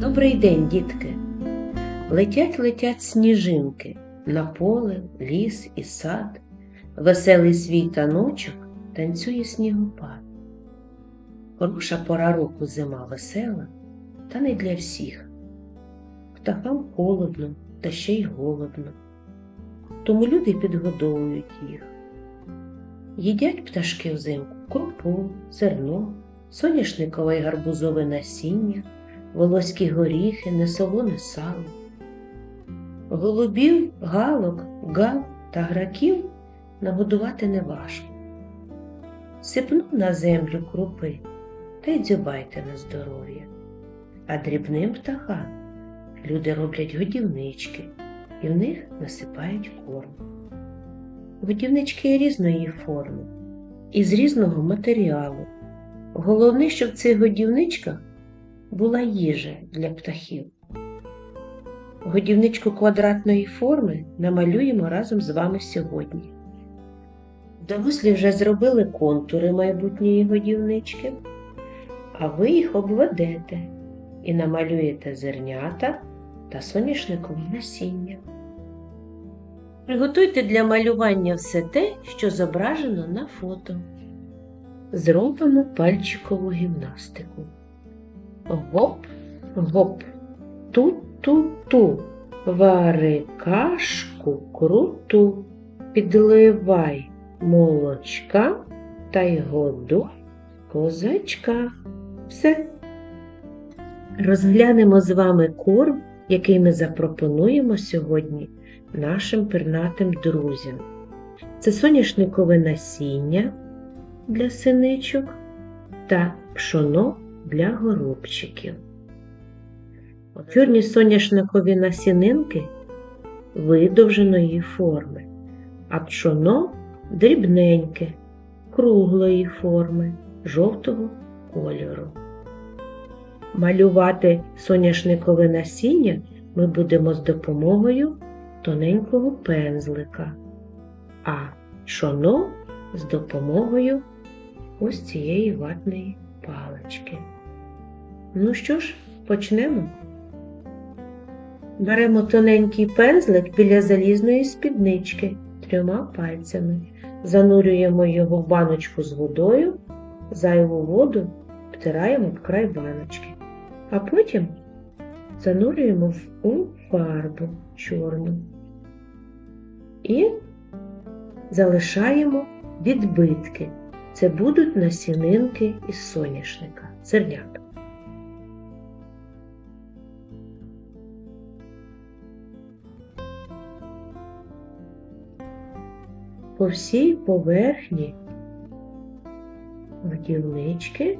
Добрий день, дітки! Летять, летять сніжинки на поле, ліс і сад, веселий свій таночок танцює снігопад. Хороша пора року зима весела, та не для всіх. Птахам холодно та ще й голодно, тому люди підгодовують їх. Їдять пташки взимку крупу, зерно, соняшникове й гарбузове насіння, волоські горіхи, несолоне сало. Голубів, галок, гав та граків нагодувати не важко. Сипну на землю крупи та й дзюбайте на здоров'я. А дрібним птахам люди роблять годівнички і в них насипають корм. Годівнички різної форми і з різного матеріалу. Головне, щоб в цих годівничках була їжа для птахів. Годівничку квадратної форми намалюємо разом з вами сьогодні. Дорослі вже зробили контури майбутньої годівнички, а ви їх обведете і намалюєте зернята та соняшникове насіння. Приготуйте для малювання все те, що зображено на фото. Зробимо пальчикову гімнастику. Гоп, гоп, ту-ту-ту, вари кашку круту, підливай молочка та й году козачка. Все. Розглянемо з вами корм, який ми запропонуємо сьогодні нашим пернатим друзям. Це соняшникове насіння для синичок та пшоно для горобчиків. Чорні соняшникові насінинки видовженої форми, а пшоно дрібненьке, круглої форми, жовтого кольору. Малювати соняшникове насіння ми будемо з допомогою тоненького пензлика, а пшоно з допомогою ось цієї ватної палички. Ну що ж, почнемо. Беремо тоненький пензлик біля залізної спіднички трьома пальцями, занурюємо його в баночку з водою, зайву воду втираємо в край баночки, а потім занурюємо в у фарбу чорну і залишаємо відбитки. Це будуть насінинки із соняшника, зернята. По всій поверхні годівнички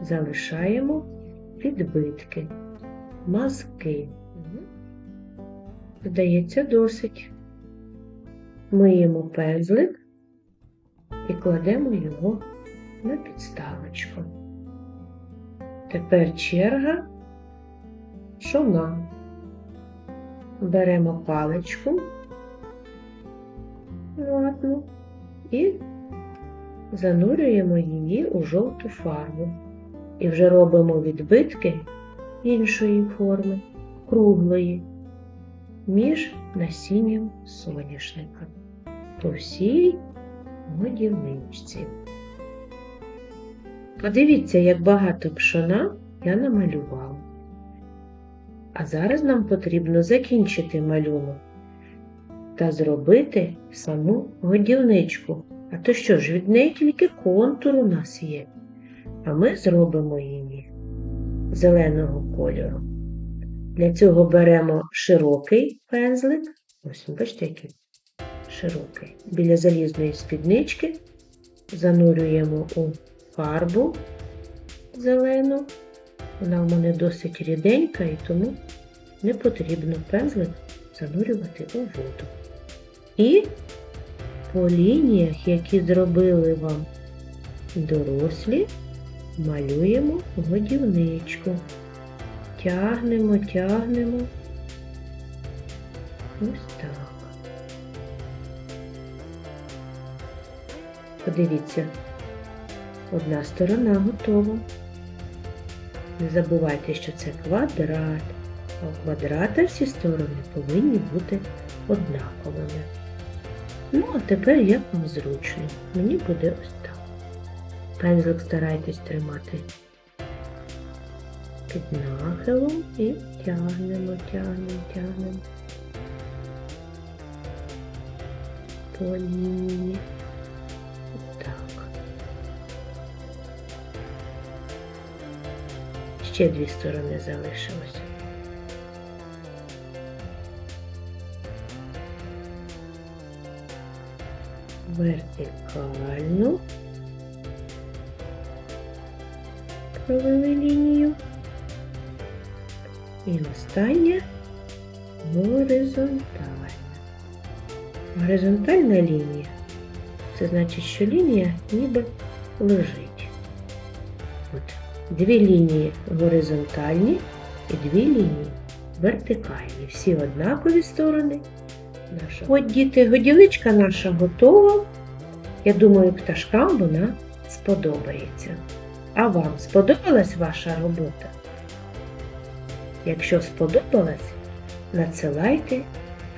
залишаємо відбитки, мазки. Здається, досить. Миємо пензлик і кладемо його на підставочку. Тепер черга шона. Беремо паличку ватну і занурюємо її у жовту фарбу. І вже робимо відбитки іншої форми, круглої, між насінням соняшника по всій годівничці. Подивіться, як багато пшона я намалювала. А зараз нам потрібно закінчити малюнок та зробити саму годівничку. А то що ж, від неї тільки контур у нас є, а ми зробимо її зеленого кольору. Для цього беремо широкий пензлик, ось бачите, який широкий, біля залізної спіднички, занурюємо у фарбу зелену. Вона в мене досить ріденька і тому не потрібно пензлик занурювати у воду. І по лініях, які зробили вам дорослі, малюємо годівничку. Тягнемо, тягнемо. Ось так. Подивіться, одна сторона готова. Не забувайте, що це квадрат, а у квадрата всі сторони повинні бути однаковими. Ну, а тепер як вам зручно. Мені буде ось так. Пензлик старайтесь тримати під нахилом і тягнемо, тягнемо, тягнемо по лінії. Так. Ще дві сторони залишилось. Вертикально провели лінію. І останнє горизонтальна. Горизонтальна лінія. Це значить, що лінія ніби лежить. От дві лінії горизонтальні і дві лінії вертикальні. Всі однакові сторони. Наша. От діти, годівничка наша готова. Я думаю, пташкам вона сподобається. А вам сподобалась ваша робота? Якщо сподобалась, надсилайте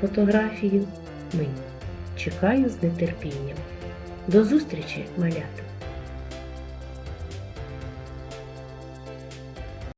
фотографію мені. Чекаю з нетерпінням. До зустрічі, малята!